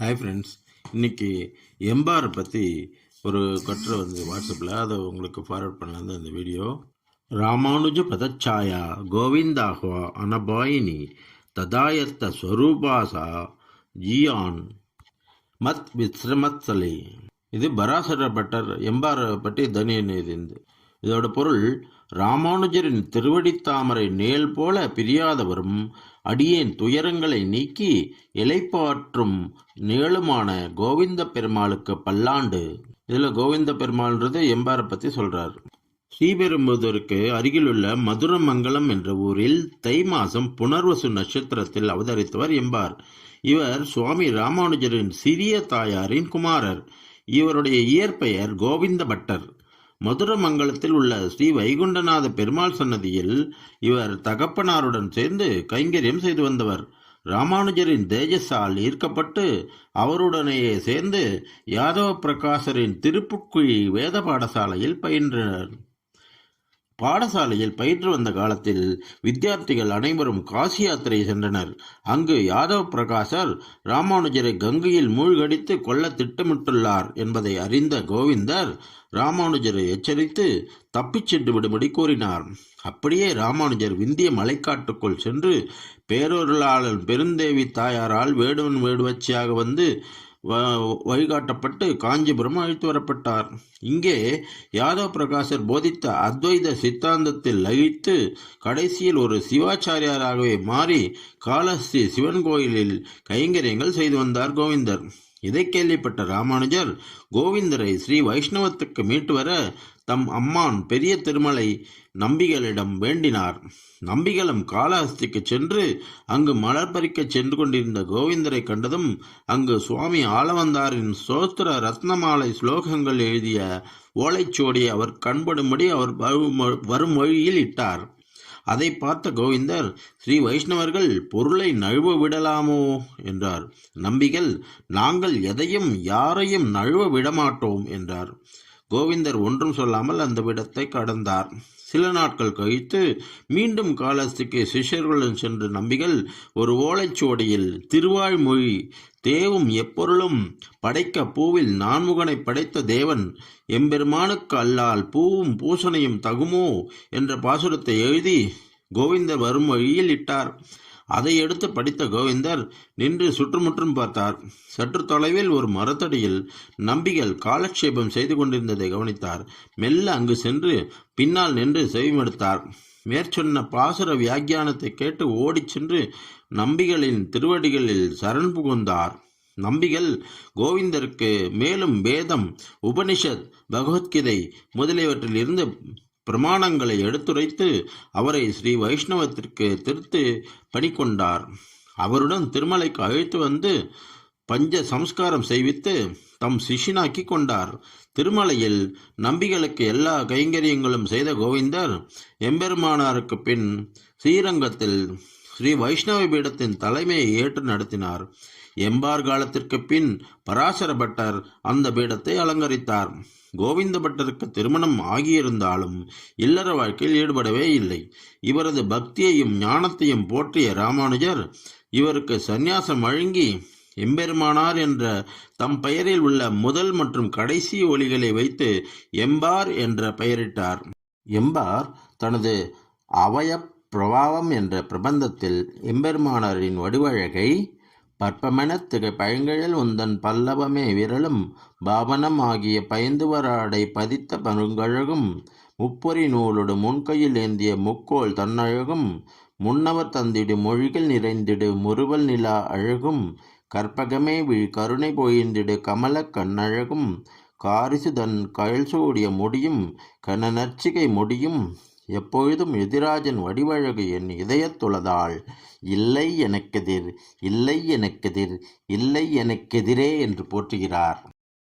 Hi friends இன்னைக்கு எம்பாரை பற்றி ஒரு கட்டுரை வந்து வாட்ஸ்அப்பில் அதை உங்களுக்கு ஃபார்வர்ட் பண்ணலாம் அந்த வீடியோ ராமானுஜ பதச்சாயா கோவிந்தாஹ்வா அனபாயினி ததாயத்த ஸ்வரூபாசா ஜியான் மத் விஸ்ரமத்சலே. இது பராசர பட்டர் எம்பாரை பற்றி தனியன் இருந்து இதோட பொருள் ராமானுஜரின் திருவடித்தாமரை நேல் போல பிரியாதவரும் அடியேன் துயரங்களை நீக்கி இலைப்பாற்றும் நிழலுமான கோவிந்த பெருமாளுக்கு பல்லாண்டு. இதில் கோவிந்த பெருமாள்ன்றது எம்பாரை பற்றி சொல்கிறார் ஸ்ரீபெரும்புதூருக்கு அருகிலுள்ள மதுரமங்கலம் என்ற ஊரில் தை மாதம் புனர்வசு நட்சத்திரத்தில் அவதரித்தவர் எம்பார். இவர் சுவாமி ராமானுஜரின் சிறிய தாயாரின் குமாரர். இவருடைய இயற்பெயர் கோவிந்த பட்டர் மதுரமங்கலத்தில் உள்ள ஸ்ரீ வைகுண்டநாத பெருமாள் சன்னதியில் இவர் தகப்பனாருடன் சேர்ந்து கைங்கரியம் செய்து வந்தவர். ராமானுஜரின் தேஜஸால் ஈர்க்கப்பட்டு அவருடனேயே சேர்ந்து யாதவ பிரகாசரின் திருப்புக்குழி வேத பாடசாலையில் பயின்றனர் பாடசாலையில் பயின்று வந்த காலத்தில் வித்தியார்த்திகள் அனைவரும் காசி யாத்திரை சென்றனர். அங்கு யாதவ் பிரகாசர் ராமானுஜரை கங்கையில் மூழ்கடித்து கொல்ல திட்டமிட்டுள்ளார் என்பதை அறிந்த கோவிந்தர் ராமானுஜரை எச்சரித்து தப்பிச் சென்று விடும்படி கூறினார். அப்படியே ராமானுஜர் விந்திய மலைக்காட்டுக்குள் சென்று பேரொருளாளன் பெருந்தேவி தாயாரால் வேடுவன் வேடுவச்சியாக வந்து வழிகாட்டப்பட்டு காஞ்சிபுரம் அழைத்து வரப்பட்டார். இங்கே யாதவ பிரகாசர் போதித்த அத்வைத சித்தாந்தத்தில் லயித்து கடைசியில் ஒரு சிவாச்சாரியாராகவே மாறி காலஸ்ரீ சிவன் கோயிலில் கைங்கரியங்கள் செய்து வந்தார் கோவிந்தர். இதை கேள்விப்பட்ட ராமானுஜர் கோவிந்தரை ஸ்ரீ வைஷ்ணவத்துக்கு மீட்டு வர தம் அம்மான் பெரிய திருமலை நம்பிகளிடம் வேண்டினார். நம்பிகளும் காலஹஸ்திக்கு சென்று அங்கு மலர் பறிக்க சென்று கொண்டிருந்த கோவிந்தரை கண்டதும் அங்கு சுவாமி ஆளவந்தாரின் சோஸ்திர ரத்னமாலை ஸ்லோகங்கள் எழுதிய ஓலைச்சுவடியை அவர் கண்படும்படி அவர் வரும் வழியில் இட்டார். அதை பார்த்த கோவிந்தர் ஸ்ரீ வைஷ்ணவர்கள் பொருளை நழுவ விடலாமோ என்றார். நம்பிகள் நாங்கள் எதையும் யாரையும் நழுவ விடமாட்டோம் என்றார். கோவிந்தர் ஒன்றும் சொல்லாமல் அந்த விடத்தை கடந்தார். சில நாட்கள் கழித்து மீண்டும் காலஸ்திக்கு சிஷ்யர்களுடன் சென்று நம்பிகள் ஒரு ஓலைச்சுவடியில் திருவாய்மொழி தேவும் எப்பொருளும் படைக்க பூவில் நான்முகனை படைத்த தேவன் எம்பெருமானுக்கு அல்லால் பூவும் பூசணையும் தகுமோ? என்ற பாசுரத்தை எழுதி கோவிந்தர் வரும் வழியில் இட்டார். அதை எடுத்து படித்த கோவிந்தர் நின்று சுற்றுமுற்றும் பார்த்தார். சற்று தொலைவில் ஒரு மரத்தடியில் நம்பிகள் காலட்சேபம் செய்து கொண்டிருந்ததை கவனித்தார். மெல்ல அங்கு சென்று பின்னால் நின்று செவிமெடுத்தார். மேற்சொன்ன பாசுர வியாக்கியானத்தை கேட்டு ஓடிச் சென்று நம்பிகளின் திருவடிகளில் சரண் புகுந்தார். நம்பிகள் கோவிந்தருக்கு மேலும் வேதம் உபனிஷத் பகவத்கீதை முதலியவற்றில் இருந்து பிரமாணங்களை எடுத்துரைத்து அவரை ஸ்ரீ வைஷ்ணவத்திற்கு திருத்து பணிக்கொண்டார். அவருடன் திருமலைக்கு அழைத்து வந்து பஞ்ச சம்ஸ்காரம் செய்வித்து தம் சிஷினாக்கி கொண்டார். திருமலையில் நம்பிகளுக்கு எல்லா கைங்கரியங்களும் செய்த கோவிந்தர் எம்பெருமானாருக்கு பின் ஸ்ரீரங்கத்தில் ஸ்ரீ வைஷ்ணவ பீடத்தின் தலைமையை ஏற்று நடத்தினார். எம்பார் காலத்திற்கு பின் பராசர பட்டர் அந்த பீடத்தை அலங்கரித்தார். கோவிந்த பட்டருக்கு திருமணம் ஆகியிருந்தாலும் இல்லற வாழ்க்கையில் ஈடுபடவே இல்லை. இவரது பக்தியையும் ஞானத்தையும் போற்றிய ராமானுஜர் இவருக்கு சந்நியாசம் வழங்கி எம்பெருமானார் என்ற தம் பெயரில் உள்ள முதல் மற்றும் கடைசி ஒளிகளை வைத்து எம்பார் என்ற பெயரிட்டார். எம்பார் தனது அவய பிரபாவம் என்ற பிரபந்தத்தில் எம்பெருமானாரின் வடிவழகை பற்பமெனத்திக பழங்கிழல் உந்தன் பல்லவமே விரலும் பாவனம் ஆகிய பைந்துவராடை பதித்த பருங்கழகும் முப்பொறி நூலோடு முன்கையில் ஏந்திய முக்கோள் தன்னழகும் முன்னவர் தந்திடு மொழிகள் நிறைந்திடு முறுவல் நிலா அழகும் கற்பகமே விழ் கருணை பொழிந்திடு கமல கண்ணழகும் காரிசுதன் கயல் சூடிய முடியும் கன நர்ச்சிகை முடியும். எப்பொழுதும் எதிராஜன் வடிவழகு என் இதயத்துளதாள் இல்லை எனக்கெதிர் இல்லை எனக்கெதிர் இல்லை எனக்கெதிரே என்று போற்றுகிறார்.